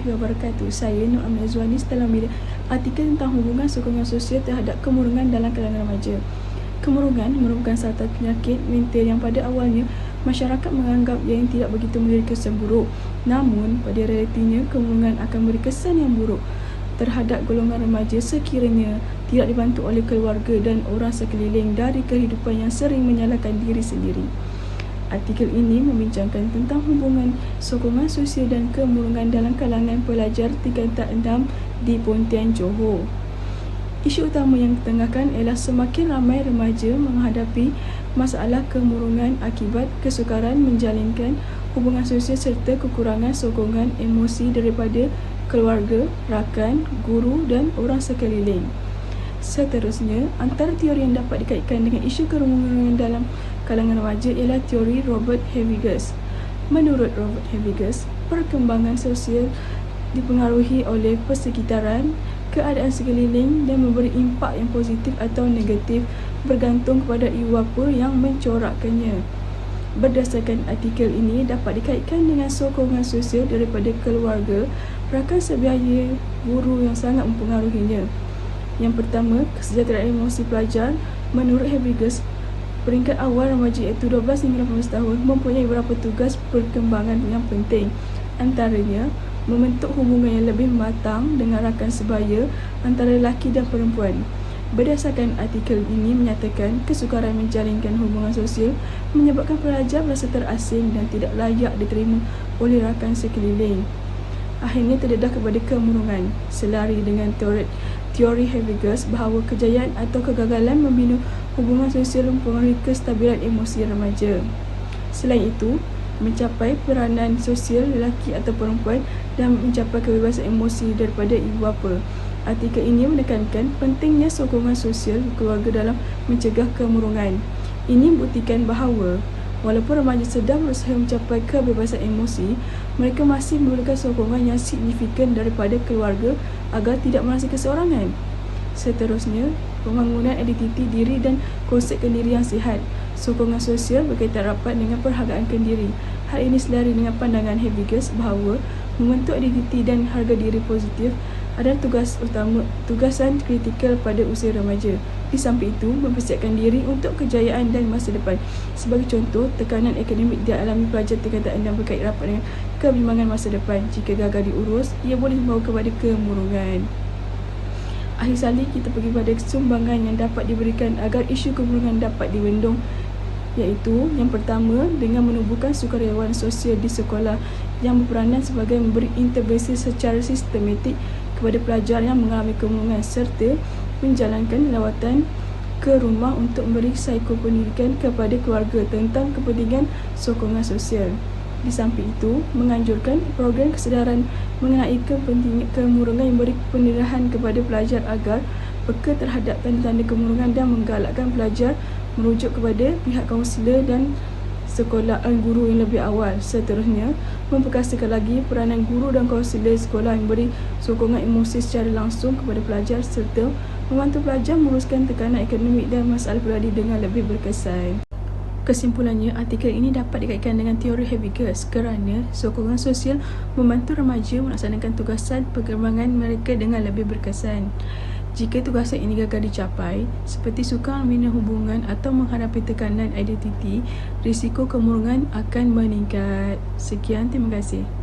warahmatullahi wabarakatuh. Saya Nur Amin Azwani dalam media artikel tentang hubungan sokongan sosial terhadap kemurungan dalam kalangan remaja. Kemurungan merupakan satu penyakit mental yang pada awalnya masyarakat menganggap yang tidak begitu memberi kesan buruk. Namun, pada realitinya kemurungan akan memberi kesan yang buruk terhadap golongan remaja sekiranya tidak dibantu oleh keluarga dan orang sekeliling dari kehidupan yang sering menyalahkan diri sendiri. Artikel ini membincangkan tentang hubungan sokongan sosial dan kemurungan dalam kalangan pelajar tingkatan 6 di Pontian Johor. Isu utama yang ditengahkan ialah semakin ramai remaja menghadapi masalah kemurungan akibat kesukaran menjalinkan hubungan sosial serta kekurangan sokongan emosi daripada keluarga, rakan, guru dan orang sekeliling. Seterusnya, antara teori yang dapat dikaitkan dengan isu kerumunan dalam kalangan remaja ialah teori Robert Havigas. Menurut Robert Havigas, perkembangan sosial dipengaruhi oleh persekitaran, keadaan sekeliling dan memberi impak yang positif atau negatif bergantung kepada ibu bapa yang mencorakkannya. Berdasarkan artikel ini dapat dikaitkan dengan sokongan sosial daripada keluarga, rakan sebiaya, guru yang sangat mempengaruhinya. Yang pertama, kesejahteraan emosi pelajar menurut Habigas peringkat awal remaja iaitu 12 hingga 18 tahun mempunyai beberapa tugas perkembangan yang penting. Antaranya, membentuk hubungan yang lebih matang dengan rakan sebaya antara lelaki dan perempuan. Berdasarkan artikel ini menyatakan kesukaran menjalinkan hubungan sosial menyebabkan pelajar merasa terasing dan tidak layak diterima oleh rakan sekeliling. Akhirnya terdedah kepada kemurungan selari dengan teori teori Havigas bahawa kejayaan atau kegagalan membina hubungan sosial mempengaruhi kestabilan emosi remaja. Selain itu, mencapai peranan sosial lelaki atau perempuan dan mencapai kebebasan emosi daripada ibu bapa. Artikel ini menekankan pentingnya sokongan sosial keluarga dalam mencegah kemurungan. Ini membuktikan bahawa walaupun remaja sedang berusaha mencapai kebebasan emosi, mereka masih memerlukan sokongan yang signifikan daripada keluarga agar tidak merasa keseorangan. Seterusnya, pembangunan identiti diri dan konsep kendiri yang sihat. Sokongan sosial berkaitan rapat dengan perhargaan kendiri. Hal ini selari dengan pandangan Havigas bahawa membentuk identiti dan harga diri positif adalah tugas utama tugasan kritikal pada usia remaja. Di samping itu, mempersiapkan diri untuk kejayaan dan masa depan. Sebagai contoh, tekanan akademik dialami pelajar tingkatan dan berkait rapat dengan kebimbangan masa depan. Jika gagal diurus, ia boleh membawa kepada kemurungan. Akhir sekali, kita pergi pada sumbangan yang dapat diberikan agar isu kemurungan dapat dibendung iaitu yang pertama dengan menubuhkan sukarelawan sosial di sekolah yang berperanan sebagai memberi intervensi secara sistematik kepada pelajar yang mengalami kemurungan serta menjalankan lawatan ke rumah untuk memberi psikopendidikan kepada keluarga tentang kepentingan sokongan sosial. Di samping itu, menganjurkan program kesedaran mengenai kepentingan kemurungan yang memberi pendidikan kepada pelajar agar peka terhadap tanda-tanda kemurungan dan menggalakkan pelajar merujuk kepada pihak kaunselor dan sekolah guru yang lebih awal. Seterusnya, memperkasakan lagi peranan guru dan kaunselor sekolah yang beri sokongan emosi secara langsung kepada pelajar serta membantu pelajar menguruskan tekanan akademik dan masalah peribadi dengan lebih berkesan. Kesimpulannya, artikel ini dapat dikaitkan dengan teori Havigas kerana sokongan sosial membantu remaja melaksanakan tugasan perkembangan mereka dengan lebih berkesan. Jika tugasan ini gagal dicapai, seperti sukar membina hubungan atau menghadapi tekanan identiti, risiko kemurungan akan meningkat. Sekian, terima kasih.